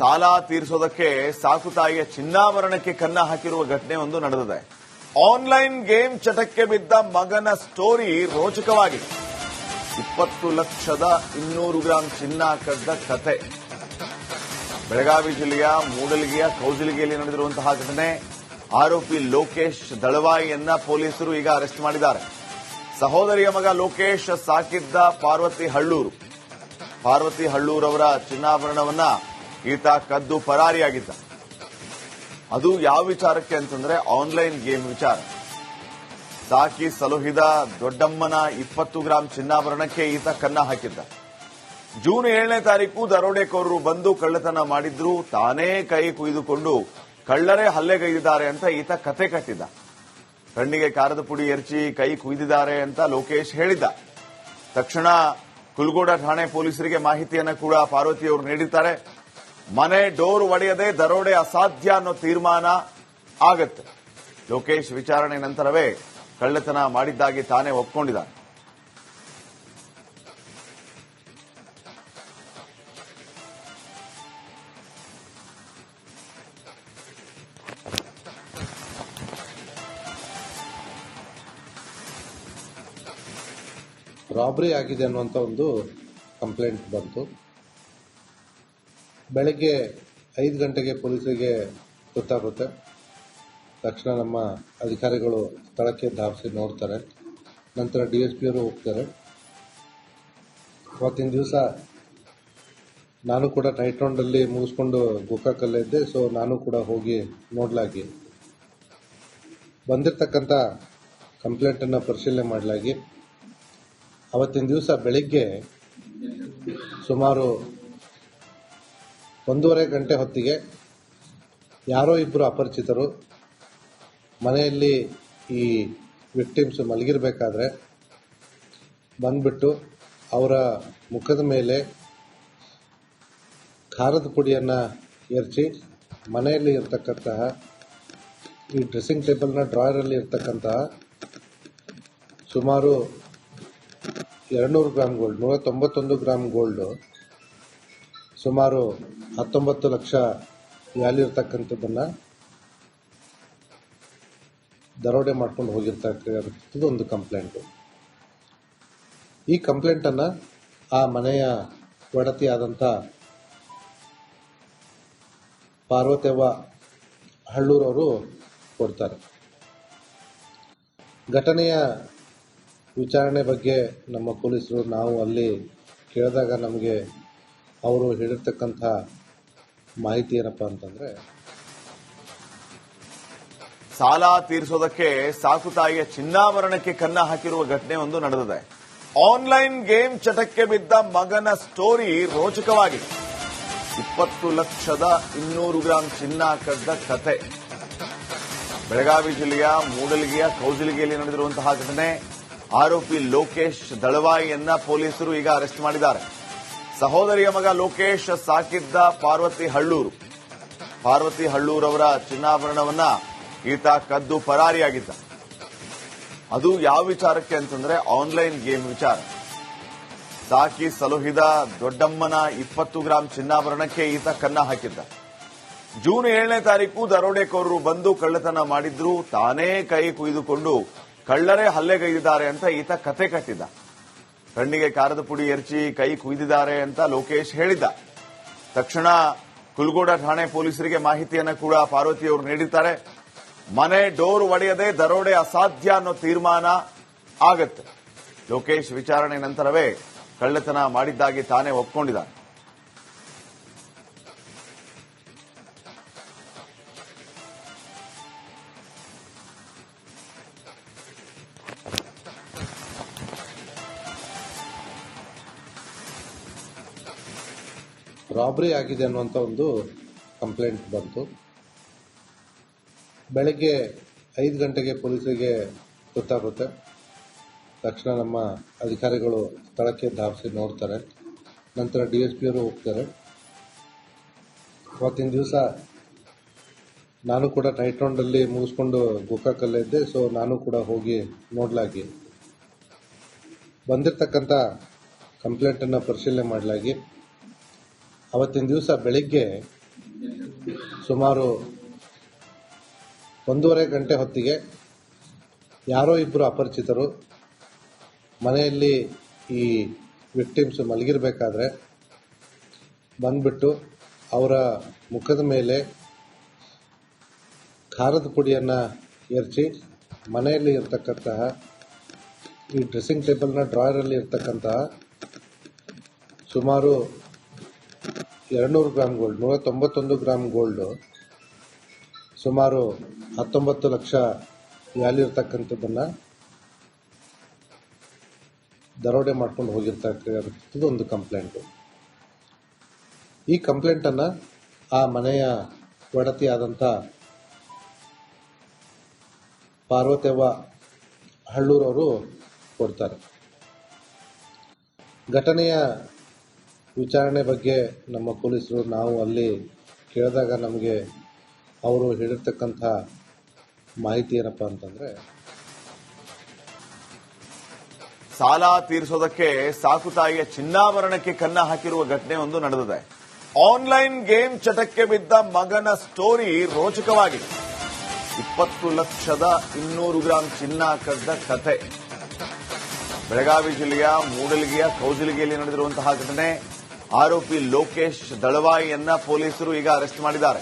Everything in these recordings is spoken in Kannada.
ಸಾಲ ತೀರಿಸೋದಕ್ಕೆ ಸಾಕು ತಾಯಿಯ ಚಿನ್ನಾಭರಣಕ್ಕೆ ಕನ್ನ ಹಾಕಿರುವ ಘಟನೆ ಒಂದು ನಡೆದಿದೆ. ಆನ್ಲೈನ್ ಗೇಮ್ ಚಟಕ್ಕೆ ಬಿದ್ದ ಮಗನ ಸ್ಟೋರಿ ರೋಚಕವಾಗಿದೆ. ಇಪ್ಪತ್ತು ಲಕ್ಷದ ಇನ್ನೂರು ಗ್ರಾಂ ಚಿನ್ನ ಕದ್ದ ಕತೆ. ಬೆಳಗಾವಿ ಜಿಲ್ಲೆಯ ಮೂಡಲಿಗೆಯ ಕೌಜಲಗಿಯಲ್ಲಿ ನಡೆದಿರುವಂತಹ ಘಟನೆ. ಆರೋಪಿ ಲೋಕೇಶ್ ದಳವಾಯಿಯನ್ನ ಪೊಲೀಸರು ಈಗ ಅರೆಸ್ಟ್ ಮಾಡಿದ್ದಾರೆ. ಸಹೋದರಿಯ ಮಗ ಲೋಕೇಶ್ ಸಾಕಿದ್ದ ಪಾರ್ವತಿ ಹಳ್ಳೂರು. ಪಾರ್ವತಿ ಹಳ್ಳೂರವರ ಚಿನ್ನಾಭರಣವನ್ನ ಈತ ಕದ್ದು ಪರಾರಿಯಾಗಿದ್ದ. ಅದು ಯಾವ ವಿಚಾರಕ್ಕೆ ಅಂತಂದ್ರೆ ಆನ್ಲೈನ್ ಗೇಮ್ ವಿಚಾರ. ಸಾಕಿ ಸಲುಹಿದ ದೊಡ್ಡಮ್ಮನ ಇಪ್ಪತ್ತು ಗ್ರಾಂ ಚಿನ್ನಾಭರಣಕ್ಕೆ ಈತ ಕನ್ನ ಹಾಕಿದ್ದ. ಜೂನ್ ಏಳನೇ ತಾರೀಕು ದರೋಡೆಕೋರರು ಬಂದು ಕಳ್ಳತನ ಮಾಡಿದ್ರು. ತಾನೇ ಕೈ ಕುಯ್ದುಕೊಂಡು ಕಳ್ಳರೇ ಹಲ್ಲೆಗೈದಿದ್ದಾರೆ ಅಂತ ಈತ ಕತೆ ಕಟ್ಟಿದ್ದ. ಕಣ್ಣಿಗೆ ಕಾರದ ಪುಡಿ ಎರಚಿ ಕೈ ಕುಯ್ದಿದ್ದಾರೆ ಅಂತ ಲೋಕೇಶ್ ಹೇಳಿದ್ದ. ತಕ್ಷಣ ಕುಲ್ಗೋಡ ಠಾಣೆ ಪೊಲೀಸರಿಗೆ ಮಾಹಿತಿಯನ್ನ ಕೂಡ ಪಾರ್ವತಿಯವರು ನೀಡಿದ್ದಾರೆ ಮನೆ ಡೋರ್ ಒಡೆಯದೆ ದರೋಡೆ ಅಸಾಧ್ಯ ಅನ್ನೋ ತೀರ್ಮಾನ ಆಗತ್ತೆ. ಲೋಕೇಶ್ ವಿಚಾರಣೆ ನಂತರವೇ ಕಳ್ಳತನ ಮಾಡಿದ್ದಾಗಿ ತಾನೇ ಒಪ್ಕೊಂಡಿದ್ದಾನೆ. ರಾಬ್ರಿ ಆಗಿದೆ ಅನ್ನುವಂಥ ಒಂದು ಕಂಪ್ಲೇಂಟ್ ಬಂತು. ಬೆಳಗ್ಗೆ ಐದು ಗಂಟೆಗೆ ಪೊಲೀಸರಿಗೆ ಗೊತ್ತಾಗುತ್ತೆ. ತಕ್ಷಣ ನಮ್ಮ ಅಧಿಕಾರಿಗಳು ಸ್ಥಳಕ್ಕೆ ಧಾವಿಸಿ ನೋಡ್ತಾರೆ. ನಂತರ ಡಿ ಎಸ್ ಪಿ ಅವರು ಹೋಗ್ತಾರೆ. ಅವತ್ತಿನ ದಿವಸ ನಾನು ಕೂಡ ನೈಟ್ ರೌಂಡಲ್ಲಿ ಮುಗಿಸ್ಕೊಂಡು ಗೋಕಾಕಲ್ಲೇ ಇದ್ದೆ. ಸೊ ನಾನು ಕೂಡ ಹೋಗಿ ನೋಡಲಾಗಿ. ಬಂದಿರತಕ್ಕಂಥ ಕಂಪ್ಲೇಂಟನ್ನು ಪರಿಶೀಲನೆ ಮಾಡಲಾಗಿ. ಅವತ್ತಿನ ದಿವಸ ಬೆಳಿಗ್ಗೆ ಸುಮಾರು ಒಂದೂವರೆ ಗಂಟೆ ಹೊತ್ತಿಗೆ ಯಾರೋ ಇಬ್ಬರು ಅಪರಿಚಿತರು ಮನೆಯಲ್ಲಿ ಈ ವಿಕ್ಟಿಮ್ಸ್ ಮಲಗಿರಬೇಕಾದ್ರೆ ಬಂದ್ಬಿಟ್ಟು ಅವರ ಮುಖದ ಮೇಲೆ ಖಾರದ ಪುಡಿಯನ್ನು ಎರಚಿ ಮನೆಯಲ್ಲಿ ಇರ್ತಕ್ಕಂತಹ ಈ ಡ್ರೆಸ್ಸಿಂಗ್ ಟೇಬಲ್ನ ಡ್ರಾಯರಲ್ಲಿ ಇರ್ತಕ್ಕಂತಹ ಸುಮಾರು ಎರಡುನೂರು ಗ್ರಾಮ್ ಗೋಲ್ಡ್ ನೂರ ತೊಂಬತ್ತೊಂದು ಗ್ರಾಮ್ ಗೋಲ್ಡು ಸುಮಾರು ಹತ್ತೊಂಬತ್ತು ಲಕ್ಷ ವ್ಯಾಲ್ಯೂ ಇರ್ತಕ್ಕಂಥದ್ದನ್ನು ದರೋಡೆ ಮಾಡ್ಕೊಂಡು ಹೋಗಿರ್ತಕ್ಕಂಥದ್ದು ಒಂದು ಕಂಪ್ಲೇಂಟು. ಈ ಕಂಪ್ಲೇಂಟನ್ನು ಆ ಮನೆಯ ಒಡತಿಯಾದಂಥ ಪಾರ್ವತೇವ ಹಳ್ಳೂರವರು ಕೊಡ್ತಾರೆ. ಘಟನೆಯ ವಿಚಾರಣೆ ಬಗ್ಗೆ ನಮ್ಮ ಪೊಲೀಸರು ನಾವು ಅಲ್ಲಿ ಕೇಳಿದಾಗ ನಮಗೆ ಅವರು ಹೇಳಿರ್ತಕ್ಕಂಥ ಮಾಹಿತಿ ಏನಪ್ಪ ಅಂತಂದ್ರೆ, ಸಾಲ ತೀರಿಸೋದಕ್ಕೆ ಸಾಕು ತಾಯಿಯ ಚಿನ್ನಾಭರಣಕ್ಕೆ ಕನ್ನ ಹಾಕಿರುವ ಘಟನೆ ಒಂದು ನಡೆದಿದೆ. ಆನ್ಲೈನ್ ಗೇಮ್ ಚಟಕ್ಕೆ ಬಿದ್ದ ಮಗನ ಸ್ಟೋರಿ ರೋಚಕವಾಗಿ ಇಪ್ಪತ್ತು ಲಕ್ಷದ ಇನ್ನೂರು ಗ್ರಾಂ ಚಿನ್ನ ಕದ್ದ ಕತೆ. ಬೆಳಗಾವಿ ಜಿಲ್ಲೆಯ ಮೂಡಲಗಿಯ ಕೌಜಲಗಿಯಲ್ಲಿ ನಡೆದಿರುವಂತಹ ಘಟನೆ. ಆರೋಪಿ ಲೋಕೇಶ್ ದಳವಾಯಿಯನ್ನ ಪೊಲೀಸರು ಈಗ ಅರೆಸ್ಟ್ ಮಾಡಿದ್ದಾರೆ. ಸಹೋದರಿಯ ಮಗ ಲೋಕೇಶ್ ಸಾಕಿದ್ದ ಪಾರ್ವತಿ ಹಳ್ಳೂರು. ಪಾರ್ವತಿ ಹಳ್ಳೂರವರ ಚಿನ್ನಾಭರಣವನ್ನ ಈತ ಕದ್ದು ಪರಾರಿಯಾಗಿದ್ದ. ಅದು ಯಾವ ವಿಚಾರಕ್ಕೆ ಅಂತಂದ್ರೆ ಆನ್ಲೈನ್ ಗೇಮ್ ವಿಚಾರ. ಸಾಕಿ ಸಲುಹಿದ ದೊಡ್ಡಮ್ಮನ ಇಪ್ಪತ್ತು ಗ್ರಾಂ ಚಿನ್ನಾಭರಣಕ್ಕೆ ಈತ ಕನ್ನ ಹಾಕಿದ್ದ. ಜೂನ್ ಏಳನೇ ತಾರೀಕು ದರೋಡೆಕೋರರು ಬಂದು ಕಳ್ಳತನ ಮಾಡಿದ್ರು, ತಾನೇ ಕೈ ಕುಯ್ದುಕೊಂಡು ಕಳ್ಳರೇ ಹಲ್ಲೆಗೈದಿದ್ದಾರೆ ಅಂತ ಈತ ಕತೆ ಕಟ್ಟಿದ್ದ. ಕಣ್ಣಿಗೆ ಖಾರದ ಪುಡಿ ಎರಚಿ ಕೈ ಕುಯ್ದಿದ್ದಾರೆ ಅಂತ ಲೋಕೇಶ್ ಹೇಳಿದ್ದ. ತಕ್ಷಣ ಕುಲ್ಗೋಡ ಠಾಣೆ ಪೊಲೀಸರಿಗೆ ಮಾಹಿತಿಯನ್ನು ಕೂಡ ಪಾರ್ವತಿಯವರು ನೀಡಿದ್ದಾರೆ ಮನೆ ಡೋರ್ ಒಡೆಯದೆ ದರೋಡೆ ಅಸಾಧ್ಯ ಅನ್ನೋ ತೀರ್ಮಾನ ಆಗತ್ತೆ. ಲೋಕೇಶ್ ವಿಚಾರಣೆ ನಂತರವೇ ಕಳ್ಳತನ ಮಾಡಿದ್ದಾಗಿ ತಾನೇ ಒಪ್ಕೊಂಡಿದ್ದಾನೆ. ರಾಬ್ರಿ ಆಗಿದೆ ಅನ್ನುವಂಥ ಒಂದು ಕಂಪ್ಲೇಂಟ್ ಬಂತು. ಬೆಳಗ್ಗೆ ಐದು ಗಂಟೆಗೆ ಪೊಲೀಸರಿಗೆ ಗೊತ್ತಾಗುತ್ತೆ. ತಕ್ಷಣ ನಮ್ಮ ಅಧಿಕಾರಿಗಳು ಸ್ಥಳಕ್ಕೆ ಧಾವಿಸಿ ನೋಡ್ತಾರೆ. ನಂತರ ಡಿ ಎಸ್ ಪಿ ಅವರು ಹೋಗ್ತಾರೆ. ಅವತ್ತಿನ ದಿವಸ ನಾನು ಕೂಡ ನೈಟ್ ರೌಂಡಲ್ಲಿ ಮುಗಿಸ್ಕೊಂಡು ಗೋಕಾಕಲ್ಲೇ ಇದ್ದೆ, ಸೊ ನಾನು ಕೂಡ ಹೋಗಿ ನೋಡಲಾಗಿ. ಬಂದಿರತಕ್ಕಂಥ ಕಂಪ್ಲೇಂಟನ್ನು ಪರಿಶೀಲನೆ ಮಾಡಲಾಗಿ. ಅವತ್ತಿನ ದಿವಸ ಬೆಳಿಗ್ಗೆ ಸುಮಾರು ಒಂದೂವರೆ ಗಂಟೆ ಹೊತ್ತಿಗೆ ಯಾರೋ ಇಬ್ಬರು ಅಪರಿಚಿತರು ಮನೆಯಲ್ಲಿ ಈ ವಿಕ್ಟಿಮ್ಸ್ ಮಲಗಿರಬೇಕಾದ್ರೆ ಬಂದ್ಬಿಟ್ಟು ಅವರ ಮುಖದ ಮೇಲೆ ಖಾರದ ಪುಡಿಯನ್ನು ಎರಚಿ ಮನೆಯಲ್ಲಿ ಇರ್ತಕ್ಕಂತಹ ಈ ಡ್ರೆಸ್ಸಿಂಗ್ ಟೇಬಲ್ನ ಡ್ರಾಯರಲ್ಲಿ ಇರ್ತಕ್ಕಂತಹ ಸುಮಾರು ಎರಡುನೂರು ಗ್ರಾಮ್ ಗೋಲ್ಡ್ ನೂರ ತೊಂಬತ್ತೊಂದು ಗ್ರಾಮ್ ಗೋಲ್ಡು ಸುಮಾರು ಹತ್ತೊಂಬತ್ತು ಲಕ್ಷ ವ್ಯಾಲ್ಯೂ ಇರ್ತಕ್ಕಂಥದ್ದನ್ನು ದರೋಡೆ ಮಾಡ್ಕೊಂಡು ಹೋಗಿರ್ತಕ್ಕಂಥದ್ದು ಒಂದು ಕಂಪ್ಲೇಂಟು ಈ ಕಂಪ್ಲೇಂಟನ್ನು ಆ ಮನೆಯ ಒಡತಿಯಾದಂಥ ಪಾರ್ವತೇವ ಹಳ್ಳೂರವರು ಕೊಡ್ತಾರೆ. ಘಟನೆಯ ವಿಚಾರಣೆ ಬಗ್ಗೆ ನಮ್ಮ ಪೊಲೀಸರು ನಾವು ಅಲ್ಲಿ ಕೇಳಿದಾಗ ನಮಗೆ ಅವರು ಹೇಳಿರ್ತಕ್ಕಂಥ ಮಾಹಿತಿ ಏನಪ್ಪ ಅಂತಂದರೆ, ಸಾಲ ತೀರಿಸೋದಕ್ಕೆ ಸಾಕು ತಾಯಿಯ ಚಿನ್ನಾಭರಣಕ್ಕೆ ಕನ್ನ ಹಾಕಿರುವ ಘಟನೆ ಒಂದು ನಡೆದಿದೆ. ಆನ್ಲೈನ್ ಗೇಮ್ ಚಟಕ್ಕೆ ಬಿದ್ದ ಮಗನ ಸ್ಟೋರಿ ರೋಚಕವಾಗಿದೆ. ಇಪ್ಪತ್ತು ಲಕ್ಷದ ಇನ್ನೂರು ಗ್ರಾಂ ಚಿನ್ನ ಕದ್ದ ಕಥೆ ಬೆಳಗಾವಿ ಜಿಲ್ಲೆಯ ಮೂಡಲಗಿಯ ಕೌಜಲಗಿಯಲ್ಲಿ ನಡೆದಿರುವಂತಹ ಘಟನೆ ಆರೋಪಿ ಲೋಕೇಶ್ ದಳವಾಯಿಯನ್ನ ಪೊಲೀಸರು ಈಗ ಅರೆಸ್ಟ್ ಮಾಡಿದ್ದಾರೆ.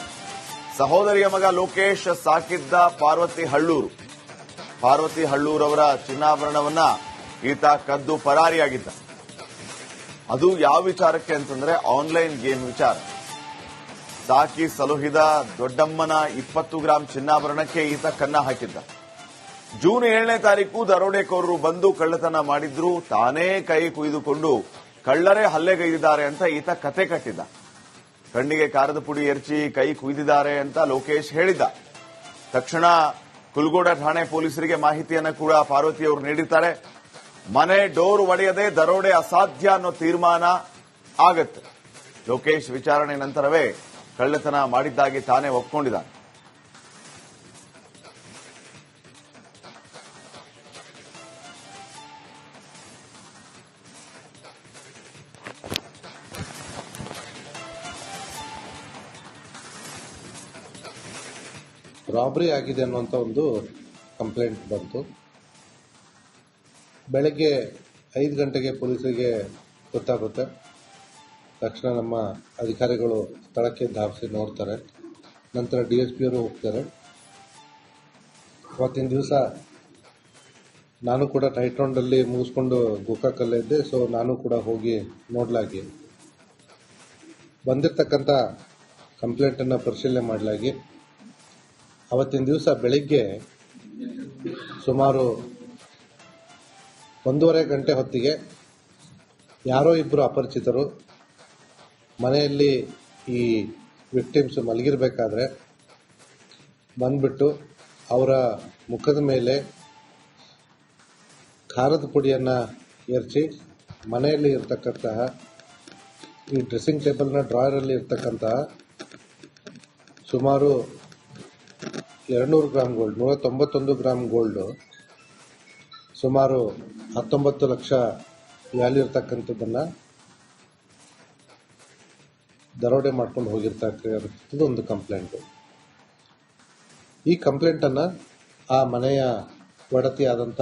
ಸಹೋದರಿಯ ಮಗ ಲೋಕೇಶ್ ಸಾಕಿದ್ದ ಪಾರ್ವತಿ ಹಳ್ಳೂರು. ಪಾರ್ವತಿ ಹಳ್ಳೂರವರ ಚಿನ್ನಾಭರಣವನ್ನ ಈತ ಕದ್ದು ಪರಾರಿಯಾಗಿದ್ದ. ಅದು ಯಾವ ವಿಚಾರಕ್ಕೆ ಅಂತಂದ್ರೆ ಆನ್ಲೈನ್ ಗೇಮ್ ವಿಚಾರ. ಸಾಕಿ ಸಲುಹಿದ ದೊಡ್ಡಮ್ಮನ ಇಪ್ಪತ್ತು ಗ್ರಾಂ ಚಿನ್ನಾಭರಣಕ್ಕೆ ಈತ ಕನ್ನ ಹಾಕಿದ್ದ. ಜೂನ್ ಏಳನೇ ತಾರೀಕು ದರೋಡೆಕೋರರು ಬಂದು ಕಳ್ಳತನ ಮಾಡಿದ್ರು, ತಾನೇ ಕೈ ಕುಯ್ದುಕೊಂಡು ಕಳ್ಳರೇ ಹಲ್ಲೆಗೈದಿದ್ದಾರೆ ಅಂತ ಈತ ಕತೆ ಕಟ್ಟಿದ್ದ. ಕಣ್ಣಿಗೆ ಕಾರದ ಪುಡಿ ಎರಚಿ ಕೈ ಕುಯ್ದಿದ್ದಾರೆ ಅಂತ ಲೋಕೇಶ್ ಹೇಳಿದ್ದ. ತಕ್ಷಣ ಕುಲ್ಗೋಡ ಠಾಣೆ ಪೊಲೀಸರಿಗೆ ಮಾಹಿತಿಯನ್ನು ಕೂಡ ಪಾರ್ವತಿಯವರು ನೀಡಿರ್ತಾರೆ. ಮನೆ ಡೋರ್ ಒಡೆಯದೆ ದರೋಡೆ ಅಸಾಧ್ಯ ಅನ್ನೋ ತೀರ್ಮಾನ ಆಗತ್ತೆ. ಲೋಕೇಶ್ ವಿಚಾರಣೆ ನಂತರವೇ ಕಳ್ಳತನ ಮಾಡಿದ್ದಾಗಿ ತಾನೇ ಒಪ್ಕೊಂಡಿದ್ದಾನೆ. ರಾಬ್ರಿ ಆಗಿದೆ ಅನ್ನುವಂಥ ಒಂದು ಕಂಪ್ಲೇಂಟ್ ಬಂತು. ಬೆಳಗ್ಗೆ ಐದು ಗಂಟೆಗೆ ಪೊಲೀಸರಿಗೆ ಗೊತ್ತಾಗುತ್ತೆ. ತಕ್ಷಣ ನಮ್ಮ ಅಧಿಕಾರಿಗಳು ಸ್ಥಳಕ್ಕೆ ಧಾವಿಸಿ ನೋಡ್ತಾರೆ. ನಂತರ ಡಿ ಎಸ್ ಪಿ ಅವರು ಹೋಗ್ತಾರೆ. ಅವತ್ತಿನ ದಿವಸ ನಾನು ಕೂಡ ನೈಟ್ ರೌಂಡಲ್ಲಿ ಮುಗಿಸ್ಕೊಂಡು ಗೋಕಾಕಲ್ಲೇ ಇದ್ದೆ ಸೊ ನಾನು ಕೂಡ ಹೋಗಿ ನೋಡಲಾಗಿ. ಬಂದಿರತಕ್ಕಂಥ ಕಂಪ್ಲೇಂಟನ್ನು ಪರಿಶೀಲನೆ ಮಾಡಲಾಗಿ. ಅವತ್ತಿನ ದಿವಸ ಬೆಳಿಗ್ಗೆ ಸುಮಾರು ಒಂದೂವರೆ ಗಂಟೆ ಹೊತ್ತಿಗೆ ಯಾರೋ ಇಬ್ಬರು ಅಪರಿಚಿತರು ಮನೆಯಲ್ಲಿ ಈ ವಿಕ್ಟಿಮ್ಸ್ ಮಲಗಿರಬೇಕಾದ್ರೆ ಬಂದ್ಬಿಟ್ಟು ಅವರ ಮುಖದ ಮೇಲೆ ಖಾರದ ಪುಡಿಯನ್ನು ಎರಚಿ ಮನೆಯಲ್ಲಿ ಇರತಕ್ಕಂತಹ ಈ ಡ್ರೆಸ್ಸಿಂಗ್ ಟೇಬಲ್ನ ಡ್ರಾಯರಲ್ಲಿ ಇರ್ತಕ್ಕಂತಹ ಸುಮಾರು ಎರಡುನೂರು ಗ್ರಾಮ್ ಗೋಲ್ಡ್ ನೂರ ತೊಂಬತ್ತೊಂದು ಗ್ರಾಮ್ ಗೋಲ್ಡು ಸುಮಾರು ಹತ್ತೊಂಬತ್ತು ಲಕ್ಷ ವ್ಯಾಲ್ಯೂ ಇರ್ತಕ್ಕಂಥದ್ದನ್ನು ದರೋಡೆ ಮಾಡ್ಕೊಂಡು ಹೋಗಿರ್ತಕ್ಕಂಥದ್ದು ಒಂದು ಕಂಪ್ಲೇಂಟು ಈ ಕಂಪ್ಲೇಂಟನ್ನು ಆ ಮನೆಯ ಒಡತಿಯಾದಂಥ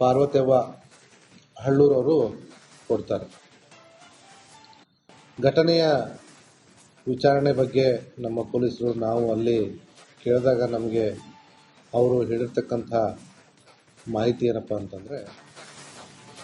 ಪಾರ್ವತೇವ ಹಳ್ಳೂರವರು ಕೊಡ್ತಾರೆ. ಘಟನೆಯ ವಿಚಾರಣೆ ಬಗ್ಗೆ ನಮ್ಮ ಪೊಲೀಸರು ನಾವು ಅಲ್ಲಿ ಕೇಳಿದಾಗ ನಮಗೆ ಅವರು ಹೇಳಿರ್ತಕ್ಕಂಥ ಮಾಹಿತಿ ಏನಪ್ಪ ಅಂತಂದರೆ